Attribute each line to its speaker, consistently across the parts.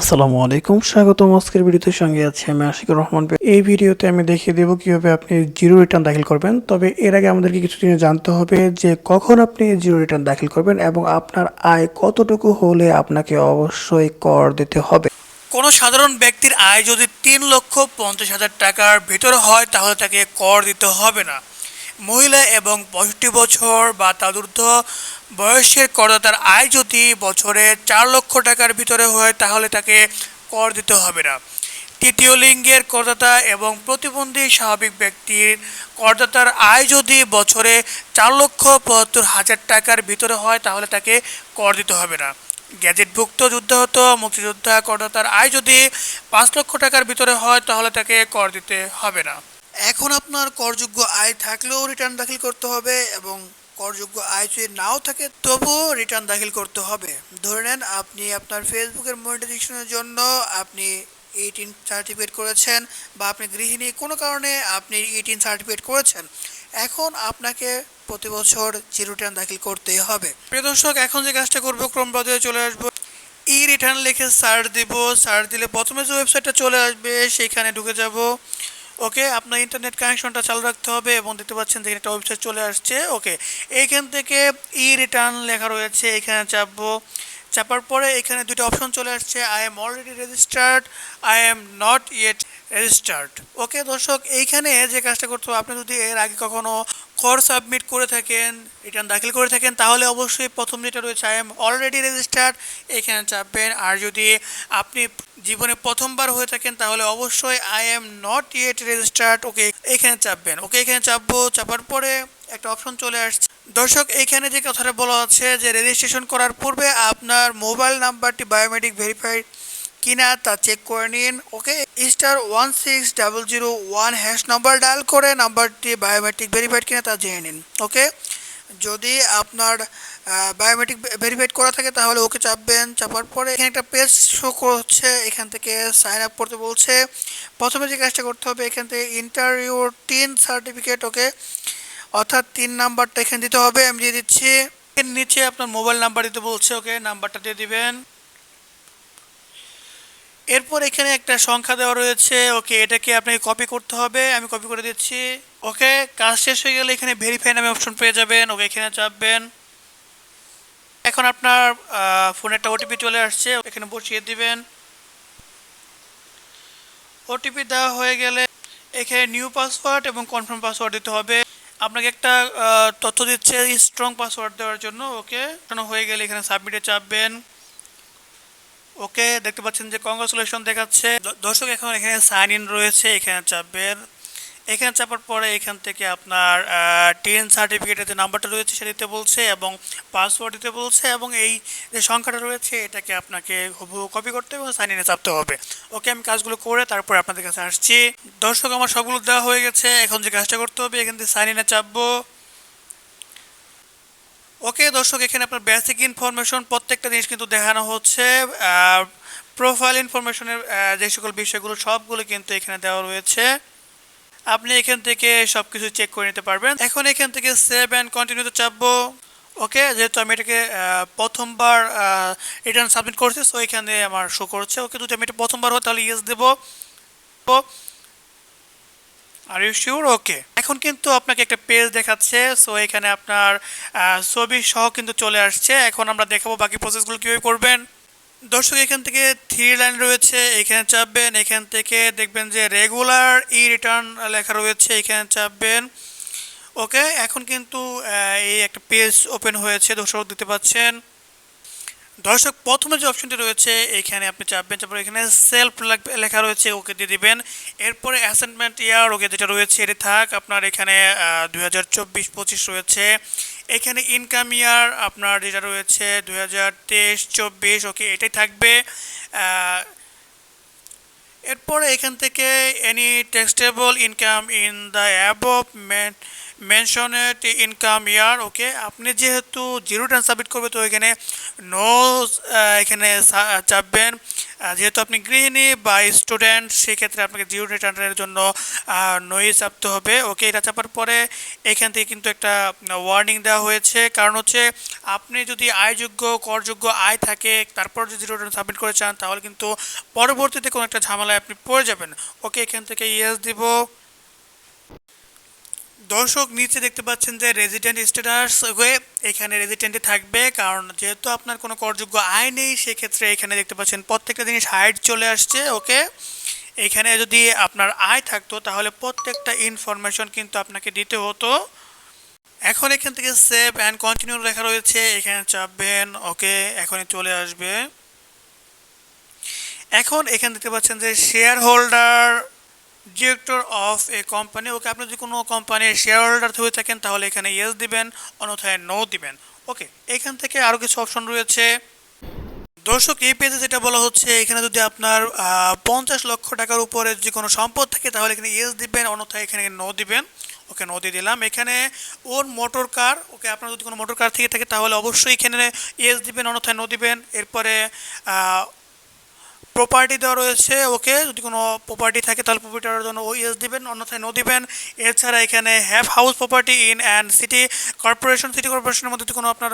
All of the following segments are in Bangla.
Speaker 1: আসসালামু আলাইকুম, স্বাগতম আজকের ভিডিওতে। সঙ্গে আছে আমি আশিকুর রহমান। এই ভিডিওতে আমি দেখিয়ে দেবো কীভাবে আপনি জিরো রিটার্ন দাখিল করবেন। তবে এর আগে আমাদেরকে কিছু জিনিস জানতে হবে যে, কখন আপনি জিরো রিটার্ন দাখিল করবেন এবং আপনার আয় কতটুকু হলে আপনাকে অবশ্যই কর দিতে হবে।
Speaker 2: কোনো সাধারণ ব্যক্তির আয় যদি তিন লক্ষ পঞ্চাশ হাজার টাকার ভেতরে হয়, তাহলে তাকে কর দিতে হবে না। মহিলা এবং পঁয়ষট্টি বছর বা তাদুর্ধ বয়সের করদাতার আয় যদি বছরে চার লক্ষ টাকার ভিতরে হয়, তাহলে তাকে কর দিতে হবে না। তৃতীয় লিঙ্গের করদাতা এবং প্রতিবন্ধী স্বাভাবিক ব্যক্তির করদাতার আয় যদি বছরে চার লক্ষ পঁচাত্তর হাজার টাকার ভিতরে হয়, তাহলে তাকে কর দিতে হবে না। গ্যাজেটভুক্ত যুদ্ধাহত মুক্তিযোদ্ধা করদাতার আয় যদি পাঁচ লক্ষ টাকার ভিতরে হয়, তাহলে তাকে কর দিতে হবে না। এখন আপনার করযোগ্য আয় থাকলেও রিটার্ন দাখিল করতে হবে এবং করযোগ্য আয় যদি নাও থাকে, তবুও রিটার্ন দাখিল করতে হবে। ধরে নেন আপনি আপনার ফেসবুকের মনিটাইজেশনের জন্য আপনি এইটিন সার্টিফিকেট করেছেন বা আপনি গৃহিণী, কোনো কারণে আপনি এইটিন সার্টিফিকেট করেছেন, এখন আপনাকে প্রতি বছর জিরো রিটার্ন দাখিল করতেই হবে। প্রিয় দর্শক, এখন যে কাজটা করব, ক্রম চলে আসব। ই রিটার্ন লিখে সার্চ দিব। সার্চ দিলে প্রথমে যে ওয়েবসাইটটা চলে আসবে সেইখানে ঢুকে যাব। ওকে, আপনার ইন্টারনেট কানেকশনটা চালু রাখতে হবে এবং দেখতে পাচ্ছেন দেখেন একটা ওয়েবসাইট চলে আসছে। ওকে, এইখান থেকে ই রিটার্ন লেখা রয়েছে, এখানে চাপবো। চাপার পরে এখানে দুটো অপশন চলে আসছে I am already registered I am not yet registered okay, দর্শক, এইখানে যে কাজটা করতে হবে, আপনি যদি এর আগে কখনো কর সাবমিট করে থাকেন রিটার্ন দাখিল করে থাকেন, তাহলে অবশ্যই প্রথম যেটা রয়েছে আই এম অলরেডি রেজিস্টার্ড এখানে চাপবেন। আর যদি আপনি জীবনে প্রথমবার হয়ে থাকেন, তাহলে অবশ্যই I am not yet registered okay এখানে চাপবেন। ওকে এখানে চাপবো, চাপার পরে একটা অপশন চলে আসছে। দর্শক এইখানে যে কথাটা বলা আছে যে রেজিস্ট্রেশন করার পূর্বে আপনার মোবাইল নাম্বারটি বায়োমেট্রিক ভেরিফাইড কিনা তা চেক করে নিন okay star one six double zero one hash number dial করে নাম্বারটি বায়োমেট্রিক ভেরিফাইড কিনা তা জেনে নিন ওকে যদি আপনার বায়োমেট্রিক ভেরিফাইড করা থাকে তাহলে ওকে চাপবেন, চাপার পরে এখানে একটা পেজ শো করছে, এখান থেকে সাইন আপ করতে বলছে। প্রথমে যে কাজটা করতে হবে, এখান থেকে ইন্টারভিউ টিন সার্টিফিকেট ওকে অর্থাৎ তিন নাম্বারটা এখানে দিতে হবে, আমি দিয়ে দিচ্ছি। নিচে আপনার মোবাইল নাম্বার দিতে বলছে ওকে নাম্বারটা দিয়ে দিবেন। এরপর এখানে একটা সংখ্যা দেওয়া রয়েছে। ওকে, এটাকে আপনাকে কপি করতে হবে। আমি কপি করে দিচ্ছি। ওকে, কাজ শেষ হয়ে গেলে এখানে ভেরিফাই নামে অপশন পেয়ে যাবেন। ওকে, এখানে চাপবেন। এখন আপনার ফোনে একটা ওটিপি চলে আসছে। এখানে বসিয়ে দিবেন। ওটিপি দেওয়া হয়ে গেলে এখানে নিউ পাসওয়ার্ড এবং কনফার্ম পাসওয়ার্ড দিতে হবে। আপনাকে একটা তথ্য দিচ্ছে স্ট্রং পাসওয়ার্ড দেওয়ার জন্য। ওকে হয়ে গেলে এখানে সাবমিটে চাপবেন। ওকে, দেখতে পাচ্ছেন যে কংগ্রাচুলেশন দেখাচ্ছে। দর্শক এখন এখানে সাইন ইন রয়েছে, এখানে চাপবেন। এখানে চাপার পরে এখান থেকে আপনার টেন সার্টিফিকেটের যে নাম্বারটা রয়েছে সেটা দিতে বলছে এবং পাসওয়ার্ড দিতে বলছে এবং এই যে সংখ্যাটা রয়েছে, এটাকে আপনাকে হুবহু কপি করতে এবং সাইন ইনে চাপতে হবে। ওকে, আমি কাজগুলো করে তারপরে আপনাদের কাছে আসছি। দর্শক, আমার সবগুলো দেওয়া হয়ে গেছে। এখন যে কাজটা করতে হবে, এখান থেকে সাইন ইনে চাপবো। ওকে, দর্শক, এখানে আপনার বেসিক ইনফরমেশন প্রত্যেকটা জিনিস কিন্তু দেখানো হচ্ছে। প্রোফাইল ইনফরমেশনের যে সকল বিষয়গুলো, সবগুলো কিন্তু এখানে দেওয়া রয়েছে। আপনি এখান থেকে সব কিছু চেক করে নিতে পারবেন। এখন এখান থেকে সেভ অ্যান্ড কন্টিনিউতে চাপবো। ওকে, যেহেতু আমি এটাকে প্রথমবার রিটার্ন সাবমিট করছি সো এখানে আমার শো করছে। ওকে, যদি আমি এটা প্রথমবার হয়, তাহলে ইয়েস দেবো। আর ইউ শিওর ওকে এখন কিন্তু আপনাকে একটা পেজ দেখাচ্ছে সো এখানে আপনার ছবি সহ কিন্তু চলে আসছে। এখন আমরা দেখাবো বাকি প্রসেসগুলো কীভাবে করবেন। দর্শক, এখান থেকে থ্রি লাইন রয়েছে, এখানে চাপবেন, এখান থেকে দেখবেন যে রেগুলার ই রিটার্ন লেখা রয়েছে, এখানে চাপবেন। ওকে এখন কিন্তু এই একটা পেজ ওপেন হয়েছে, দর্শক দিতে পাচ্ছেন। দর্শক, প্রথমে যে অপশনটি রয়েছে, এখানে আপনি চাপবেন। তারপর এখানে সেলফ লেখা রয়েছে, ওকে দিয়ে দিবেন। এরপরে অ্যাসাইনমেন্ট ইয়ার ওকে যেটা রয়েছে, এটি থাক। আপনার এখানে দুই হাজার চব্বিশ, পঁচিশ রয়েছে। এখানে ইনকাম ইয়ার আপনার যেটা রয়েছে, দুই হাজার তেইশ, চব্বিশ, ওকে, এটাই থাকবে। এরপরে এখান থেকে any taxable income in the above mentioned income year okay আপনি যেহেতু জিরো রিটার্ন সাবমিট করবে, তো এখানে নো এখানে চাপবেন। যেহেতু আপনি গৃহিণী বা স্টুডেন্ট সেক্ষেত্রে আপনাকে জিরো রিটার্নের জন্য নই চাপতে হবে ওকে এটা চাপার পরে এখান থেকে কিন্তু একটা ওয়ার্নিং দেওয়া হয়েছে। কারণ হচ্ছে আপনি যদি আয়যোগ্য, করযোগ্য আয় থাকে, তারপর যদি জিরো রিটার্ন সাবমিট করে চান, তাহলে কিন্তু পরবর্তীতে কোনো একটা ঝামেলায় আপনি পড়ে যাবেন। ওকে এখান থেকে ইয়েস দিব। দর্শক নিচে দেখতে পাচ্ছেন যে রেজিডেন্ট স্ট্যাটাস হয়ে এখানে রেজিডেন্টে থাকবে, কারণ যেহেতু আপনার কোনো করযোগ্য আয় নেই, সেক্ষেত্রে এখানে দেখতে পাচ্ছেন প্রত্যেকটা জিনিস হাইট চলে আসছে ওকে এখানে যদি আপনার আয় থাকতো, তাহলে প্রত্যেকটা ইনফরমেশন কিন্তু আপনাকে দিতে হতো। এখন এখান থেকে সেভ অ্যান্ড কন্টিনিউ লেখা রয়েছে, এখানে চাপবেন ওকে এখনই চলে আসবে। এখন এখানে দেখতে পাচ্ছেন যে shareholder director of a company okay আপনি যদি কোনো কোম্পানির শেয়ার হোল্ডার হয়ে থাকেন, তাহলে এখানে ইয়েস দিবেন, অন্যথায় নো দিবেন। ওকে এখান থেকে আরও কিছু অপশন রয়েছে। দর্শক, এই পেজে যেটা বলা হচ্ছে, এখানে যদি আপনার পঞ্চাশ লক্ষ টাকার উপরে যদি কোনো সম্পদ থাকে, তাহলে এখানে ইয়েস দিবেন, অন্যথায় এখানে নো দিবেন। ওকে নো দিয়ে দিলাম। এখানে ওর মোটর কার ওকে আপনার যদি কোনো মোটর কার থেকে থাকে, তাহলে অবশ্যই এখানে ইয়েস দিবেন, অন্যথায় নো দিবেন। এরপরে প্রপার্টি দেওয়া রয়েছে, ওকে যদি কোনো প্রপার্টি থাকে তাহলে প্রপার্টিটার জন্য ও ইয়েস দিবেন, অন্যথায় নো দিবেন। এছাড়া এখানে have house property in and city corporation city কর্পোরেশনের মধ্যে যদি কোনো আপনার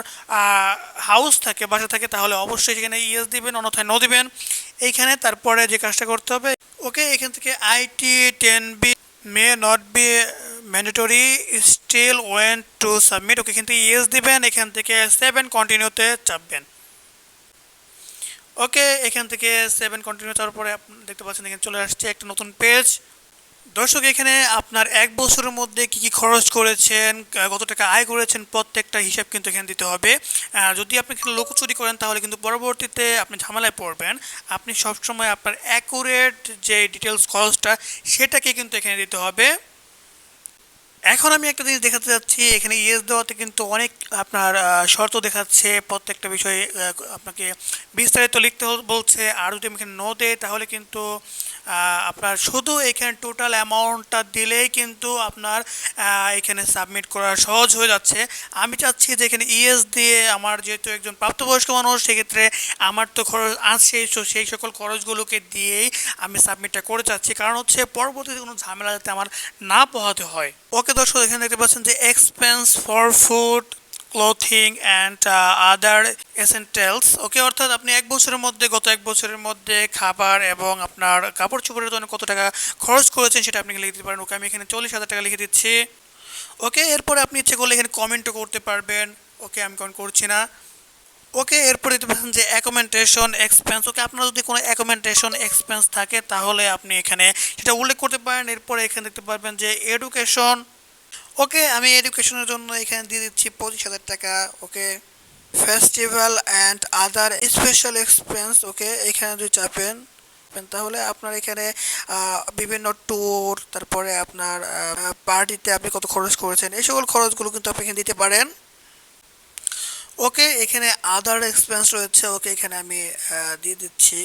Speaker 2: হাউস থাকে, বাসা থাকে, তাহলে অবশ্যই সেখানে ইয়েস দিবেন, অন্যথায় নো দিবেন। এইখানে তারপরে যে কাজটা করতে হবে, ওকে, এখান থেকে IT ten B may not be mandatory still want to submit okay এখান থেকে ইয়েস দিবেন, এখান থেকে সেভেন কন্টিনিউতে চাপবেন। ওকে, এখান থেকে সেভেন কন্টিনিউ করার পরে দেখতে পাচ্ছেন এখানে চলে আসছে একটা নতুন পেজ দর্শক, এখানে আপনার এক বছরের মধ্যে কি কি খরচ করেছেন কত টাকা আয় করেছেন, প্রত্যেকটা হিসাব কিন্তু এখানে দিতে হবে। যদি আপনি এখানে লোকচুরি করেন, তাহলে কিন্তু পরবর্তীতে আপনি ঝামেলায় পড়বেন। আপনি সবসময় আপনার অ্যাকুরেট যে ডিটেলস খরচটা, সেটাকে কিন্তু এখানে দিতে হবে। এখন আমি একটা জিনিস দেখাতে যাচ্ছি, এখানে ইয়েস দেওয়াতে কিন্তু অনেক আপনার শর্ত দেখাচ্ছে। প্রত্যেকটা বিষয়ে আপনাকে বিস্তারিত লিখতে বলছে। আর যদি আমি এখানে নো দেয়, তাহলে কিন্তু আপনার শুধু এখানে টোটাল অ্যামাউন্টটা দিলেই কিন্তু আপনার এখানে সাবমিট করা সহজ হয়ে যাচ্ছে। আমি চাচ্ছি যে এখানে ইএস দিয়ে আমার যেহেতু একজন প্রাপ্তবয়স্ক মানুষ, সেক্ষেত্রে আমার তো খরচ আছে সেই সকল খরচগুলোকে দিয়েই আমি সাবমিটটা করে চাচ্ছি কারণ হচ্ছে পরবর্তীতে কোনো ঝামেলা যাতে আমার না পোহাতে হয়। ওকে দর্শক, এখানে দেখতে পাচ্ছেন যে expense for food clothing and other essentials okay অর্থাৎ আপনি এক বছরের মধ্যে, গত এক বছরের মধ্যে খাবার এবং আপনার কাপড় চোপড়ের জন্য কত টাকা খরচ করেছেন সেটা আপনি লিখে দিতে পারেন। ওকে, আমি এখানে চল্লিশ হাজার টাকা লিখে দিচ্ছি। ওকে, এরপরে আপনি ইচ্ছে করলে এখানে কমেন্টও করতে পারবেন। ওকে, আমি কমেন্ট করছি না। ওকে, এরপরে দেখতে পাচ্ছেন যে অ্যাকোমেন্টেশন এক্সপেন্স ওকে, আপনার যদি কোনো অ্যাকোমেন্টেশন এক্সপেন্স থাকে, তাহলে আপনি এখানে সেটা উল্লেখ করতে পারেন। এরপরে এখানে দেখতে পারবেন যে এডুকেশন ওকে, আমি এডুকেশনের জন্য এখানে দিয়ে দিচ্ছি পঁচিশ হাজার টাকা, okay? Festival and other special expense okay? এখানে যদি চাপেন তাহলে আপনার এখানে বিভিন্ন ট্যুর তারপরে আপনার পার্টিতে আপনি কত খরচ করেছেন, এই সকল খরচগুলো কিন্তু আপনি এখানে দিতে পারেন। ওকে, এখানে আদার এক্সপেন্স রয়েছে, ওকে, এখানে আমি দিয়ে দিচ্ছি।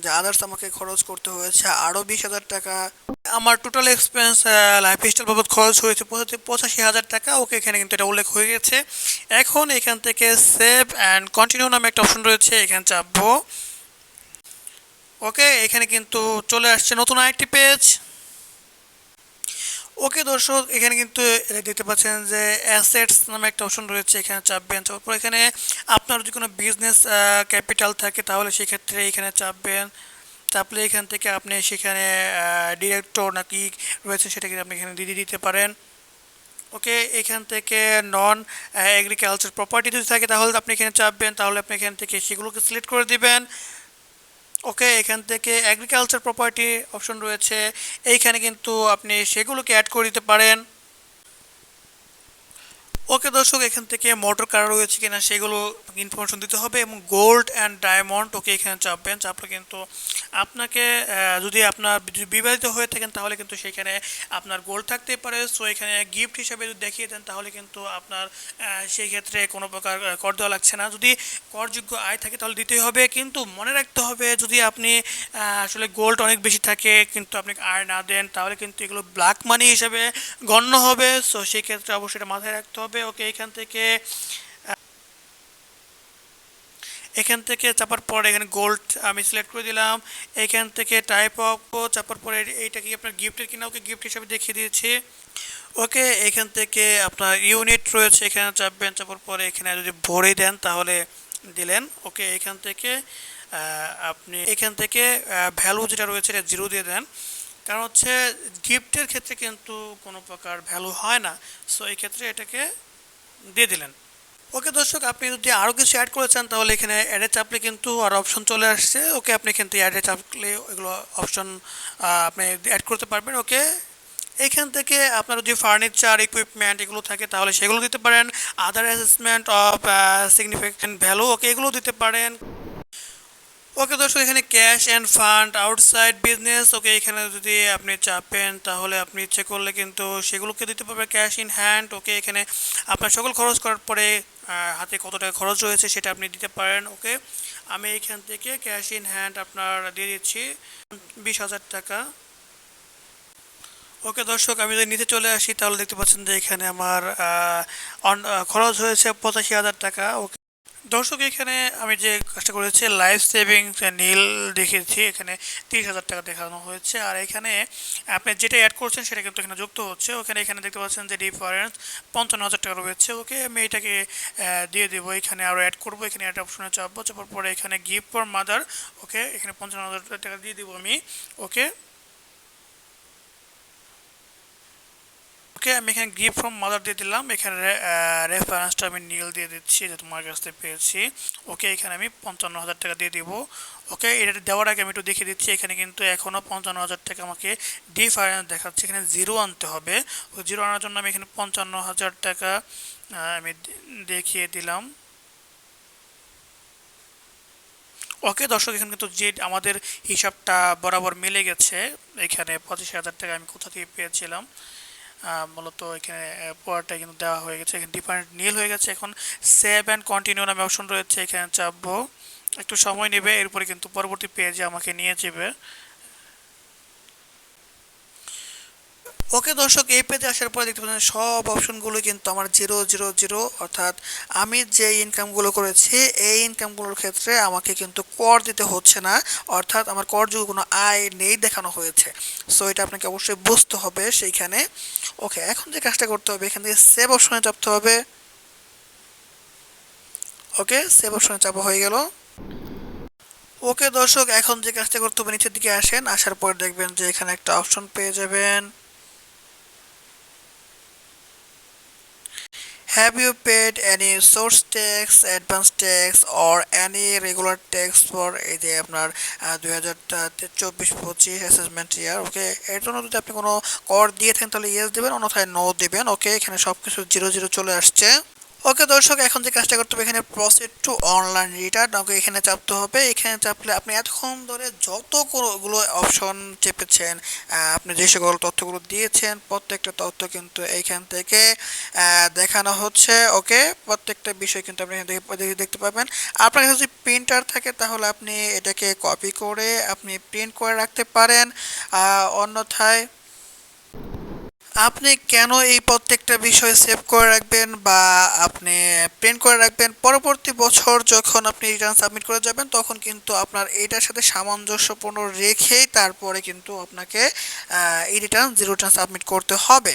Speaker 2: যে আদার্স আমাকে খরচ করতে হয়েছে আরও বিশ হাজার টাকা। আমার টোটাল এক্সপেন্স লাইফ স্টাইল বাবদ খরচ হয়েছে পঁচাশি- হাজার টাকা। ওকে এখানে কিন্তু এটা উল্লেখ হয়ে গেছে। এখন এখান থেকে সেভ অ্যান্ড কন্টিনিউ নামে একটা অপশন রয়েছে, এখানে চাপবো। ওকে, এখানে কিন্তু চলে আসছে নতুন আরেকটি পেজ ওকে দর্শক, এখানে কিন্তু দেখতে পাচ্ছেন যে অ্যাসেটস নামে একটা অপশন রয়েছে, এখানে চাপবেন। তারপর এখানে আপনার যদি কোনো বিজনেস ক্যাপিটাল থাকে, তাহলে সেক্ষেত্রে এখানে চাপবেন। চাপলে এখান থেকে আপনি সেখানে ডিরেক্টর নাকি রয়েছে সেটাকে আপনি এখানে দিয়ে দিতে পারেন। ওকে, এখান থেকে নন এগ্রিকালচার প্রপার্টি যদি থাকে, তাহলে আপনি এখানে চাপবেন। তাহলে আপনি এখান থেকে সেগুলোকে সিলেক্ট করে দিবেন। ওকে, এখান থেকে অ্যাগ্রিকালচার প্রপার্টি অপশন রয়েছে। এইখানে কিন্তু আপনি সেগুলোকে অ্যাড করে দিতে পারেন। ওকে দর্শক, এখান থেকে মোটর কার রয়েছে কিনা সেগুলো ইনফরমেশন দিতে হবে এবং গোল্ড অ্যান্ড ডায়মন্ড ওকে এখানে চাপবেন। চাপলে কিন্তু আপনাকে যদি আপনার বিবাহিত হয়ে থাকেন, তাহলে কিন্তু সেখানে আপনার গোল্ড থাকতে পারে। সো এখানে গিফট হিসাবে যদি দেখিয়ে দেন, তাহলে কিন্তু আপনার সেই ক্ষেত্রে কোনো প্রকার কর দেওয়া লাগছে না। যদি করযোগ্য আয় থাকে, তাহলে দিতেই হবে। কিন্তু মনে রাখতে হবে, যদি আপনি আসলে গোল্ড অনেক বেশি থাকে, কিন্তু আপনি আয় না দেন, তাহলে কিন্তু এগুলো ব্ল্যাক মানি হিসাবে গণ্য হবে। সো সেই ক্ষেত্রে অবশ্যই এটা মাথায় রাখতে হবে। ওকে, এখান থেকে এখান থেকে চাপার পর এখানে গোল্ড আমি সিলেক্ট করে দিলাম। এখান থেকে টাইপ অফ চাপার পরে এইটা কি আপনার গিফটের কিনা? ওকে গিফট হিসাবে দেখিয়ে দিয়েছি। ওকে, এখান থেকে আপনার ইউনিট রয়েছে, এখানে চাপবেন, চাপার পরে এখানে যদি ভরে দেন তাহলে দিলেন। ওকে, এখান থেকে আপনি এখান থেকে ভ্যালু যেটা রয়েছে এটা জিরো দিয়ে দেন। কারণ হচ্ছে গিফটের ক্ষেত্রে কিন্তু কোনো প্রকার ভ্যালু হয় না। সো এই ক্ষেত্রে এটাকে দিয়ে দিলেন। ওকে দর্শক, আপনি যদি আরও কিছু অ্যাড করে চান, তাহলে এখানে অ্যাডে চাপলে কিন্তু আর অপশন চলে আসছে। ওকে, আপনি কিন্তু অ্যাডে চাপলে ওইগুলো অপশন আপনি অ্যাড করতে পারবেন। ওকে, এখান থেকে আপনার যদি ফার্নিচার ইকুইপমেন্ট এগুলো থাকে, তাহলে সেগুলো দিতে পারেন। Other assessment of significant value okay, এগুলো দিতে পারেন। ওকে দর্শক, এখানে cash and fund, outside business, okay এখানে যদি আপনি চাপেন, তাহলে আপনি ইচ্ছে করলে কিন্তু সেগুলোকে দিতে পারবেন ক্যাশ ইন হ্যান্ড। ওকে এখানে আপনার সকল খরচ করার পরে হাতে কত টাকা খরচ রয়েছে সেটা আপনি দিতে পারেন, ওকে? আমি এখান থেকে ক্যাশ ইন হ্যান্ড আপনার দিয়ে দিচ্ছি, বিশ হাজার টাকা। ওকে দর্শক, আমি যদি নিতে চলে আসি, তাহলে দেখতে পাচ্ছেন যে এখানে আমার খরচ হয়েছে পঁচাশি হাজার টাকা। ওকে দর্শক, এখানে আমি যে কাজটা করেছি লাইফ সেভিংস নীল দেখেছি, এখানে তিরিশ হাজার টাকা দেখানো হয়েছে। আর এখানে আপনি যেটা অ্যাড করছেন, সেটা কিন্তু এখানে যুক্ত হচ্ছে। ওখানে এখানে দেখতে পাচ্ছেন যে ডিফারেন্স পঞ্চান্ন হাজার টাকা রয়েছে। ওকে, আমি এটাকে দিয়ে দেবো। এখানে আরও অ্যাড করব। এখানে অ্যাড অপশনে চাপবো। চাপার পরে এখানে গিফট ফর মাদার ওকে, এখানে পঞ্চান্ন হাজার টাকা দিয়ে দেবো আমি। ওকে ওকে আমি এখানে গিফট ফ্রম মাদার দিয়ে দিলাম। এখানে রেফারেন্সটা আমি নীল দিয়ে দিচ্ছি যে তোমার কাছ থেকে পেয়েছি। ওকে এখানে আমি পঞ্চান্ন হাজার টাকা দিয়ে দিব। ওকে এটা দেওয়ার আগে আমি একটু দেখিয়ে দিচ্ছি, এখানে কিন্তু এখনও পঞ্চান্ন হাজার টাকা আমাকে ডিফারেন্স দেখাচ্ছে। এখানে জিরো আনতে হবে। ওই জিরো আনার জন্য আমি এখানে পঞ্চান্ন হাজার টাকা আমি দেখিয়ে দিলাম। ওকে দর্শক, এখানে কিন্তু যে আমাদের হিসাবটা বরাবর মিলে গেছে, এখানে পঁচিশ হাজার টাকা আমি কোথা থেকে পেয়েছিলাম? মূলত এখানে পড়াটা কিন্তু দেওয়া হয়ে গেছে। এখানে ডিফারেন্ট নীল হয়ে গেছে। এখন সেভ অ্যান্ড কন্টিনিউ নামে অপশন রয়েছে। এখানে চাপবো। একটু সময় নেবে, এরপরে কিন্তু পরবর্তী পেজে আমাকে নিয়ে যাবে। ওকে দর্শক, এই পেজে আসার পরে দেখতে পাচ্ছেন সব অপশনগুলো কিন্তু আমার জিরো জিরো জিরো, অর্থাৎ আমি যে ইনকামগুলো করেছি, এই ইনকামগুলোর ক্ষেত্রে আমাকে কিন্তু কর দিতে হচ্ছে না, অর্থাৎ আমার করযোগ্য কোনো আয় নেই দেখানো হয়েছে। সো এটা আপনাকে অবশ্যই বুঝতে হবে সেইখানে। ওকে এখন যে কাজটা করতে হবে, এখান থেকে সেভ অপশনে চাপতে হবে। ওকে সেভ অপশনে চাপা হয়ে গেল। ওকে দর্শক, এখন যে কাজটা করতে হবে, নিচের দিকে আসেন, আসার পর দেখবেন যে এখানে একটা অপশন পেয়ে যাবেন। Have you paid any source tax, advance tax or any regular tax for এই যে আপনার দুই হাজার চব্বিশ পঁচিশ অ্যাসেসমেন্ট ইয়ার ওকে এর জন্য যদি আপনি কোনো কর দিয়ে থাকেন তাহলে ইয়েস দেবেন অন্যথায় নো দেবেন। ওকে এখানে সব কিছু জিরো জিরো চলে আসছে। ওকে দর্শক, এখন যে কাজটা করতে হবে, এখানে proceed to online return okay এখানে চাপতে হবে। এখানে চাপলে আপনি এতক্ষণ ধরে যতগুলো অপশন চেপেছেন আপনি যে সকল তথ্যগুলো দিয়েছেন, প্রত্যেকটা তথ্য কিন্তু এইখান থেকে দেখানো হচ্ছে। ওকে, প্রত্যেকটা বিষয় কিন্তু আপনি দেখতে পাবেন। আপনার কাছে যদি প্রিন্টার থাকে, তাহলে আপনি এটাকে কপি করে আপনি প্রিন্ট করে রাখতে পারেন। অন্যথায় আপনি কেন এই প্রত্যেকটা বিষয় সেভ করে রাখবেন বা আপনি প্রিন্ট করে রাখবেন? পরবর্তী বছর যখন আপনি রিটার্ন সাবমিট করে যাবেন, তখন কিন্তু আপনার এইটার সাথে সামঞ্জস্যপূর্ণ রেখেই তারপরে কিন্তু আপনাকে এই রিটার্ন জিরো রিটার্ন সাবমিট করতে হবে।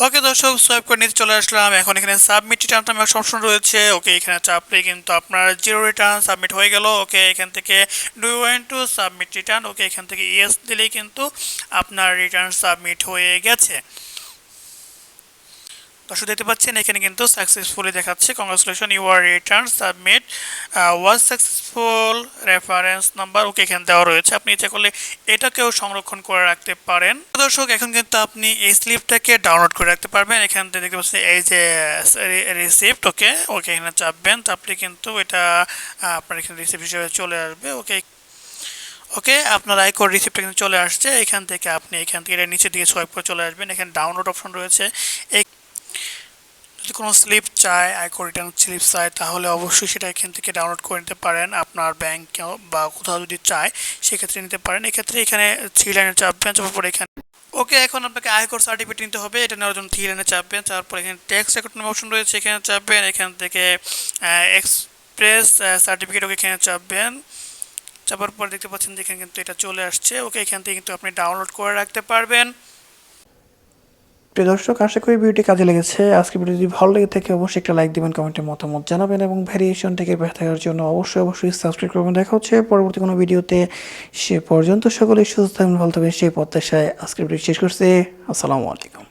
Speaker 2: ওকে দর্শক সোয়াইপ করে নিতে চলে আসলাম। এখন এখানে সাবমিট রিটার্ন নামে অপশন রয়েছে। ওকে, এখানে চাপলে কিন্তু আপনার জিরো রিটার্ন সাবমিট হয়ে গেল। ওকে, এখান থেকে do want to submit return okay, এখান থেকে ইয়েস দিলেই কিন্তু আপনার রিটার্ন সাবমিট হয়ে গেছে। দর্শক দেখতে পাচ্ছেন, এখানে কিন্তু সাকসেসফুলি দেখাচ্ছে। Congratulation your return submit was successful reference number okay এখানে দেওয়া রয়েছে। আপনি ইচ্ছা করলে এটাকেও সংরক্ষণ করে রাখতে পারেন। দর্শক, এখন কিন্তু আপনি এই স্লিপটাকে ডাউনলোড করে রাখতে পারবেন। এখান থেকে দেখতে পাচ্ছেন, এই যে রিসিপ্ট ওকে ওকে এখানে চাপবেন চাপলে কিন্তু এটা আপনার এখানে রিসিপ্ট হিসেবে চলে আসবে ওকে ওকে আপনার আয়কর রিসিপ্টটা কিন্তু চলে আসছে। এখান থেকে আপনি এখান থেকে এটা নিচে দিকে সোয়াইপ করে চলে আসবেন। এখানে ডাউনলোড অপশন রয়েছে। যদি কোনো স্লিপ চায় আয়কর রিটার্ন স্লিপ চায়, তাহলে অবশ্যই সেটা এখান থেকে ডাউনলোড করে নিতে পারেন। আপনার ব্যাংকে বা কোথাও যদি চায়, সেক্ষেত্রে নিতে পারেন। এক্ষেত্রে এখানে থ্রি লাইনে চাপবেন চাপার পরে এখানে ওকে এখন আপনাকে আয়কর সার্টিফিকেট নিতে হবে। এটা নেওয়ার জন্য থ্রি লাইনে চাপবেন, তারপর এখানে ট্যাক্স নামে অপশন রয়েছে, এখানে চাপবেন। এখান থেকে এক্সপ্রেস সার্টিফিকেট ওকে এখানে চাপবেন। চাপার পর দেখতে পাচ্ছেন যে এখানে কিন্তু এটা চলে আসছে। ওকে এখান থেকে কিন্তু আপনি ডাউনলোড করে রাখতে পারবেন।
Speaker 1: প্রিয় দর্শক, আশা করি ভিডিওটি কাজে লেগেছে। আজকে ভিডিও যদি ভালো লেগে থাকে, অবশ্যই একটা লাইক দিবেন কমেন্টে মতামত জানাবেন এবং ভ্যারিয়েশন থেকে বেঁচে থাকার জন্য অবশ্যই অবশ্যই সাবস্ক্রাইব করবেন। দেখা হচ্ছে পরবর্তী কোনো ভিডিওতে। সে পর্যন্ত সকলেই সুস্থ থাকবেন ভালো থাকবেন সেই প্রত্যাশায় আজকের ভিডিও শেষ করছে। আসসালামু আলাইকুম।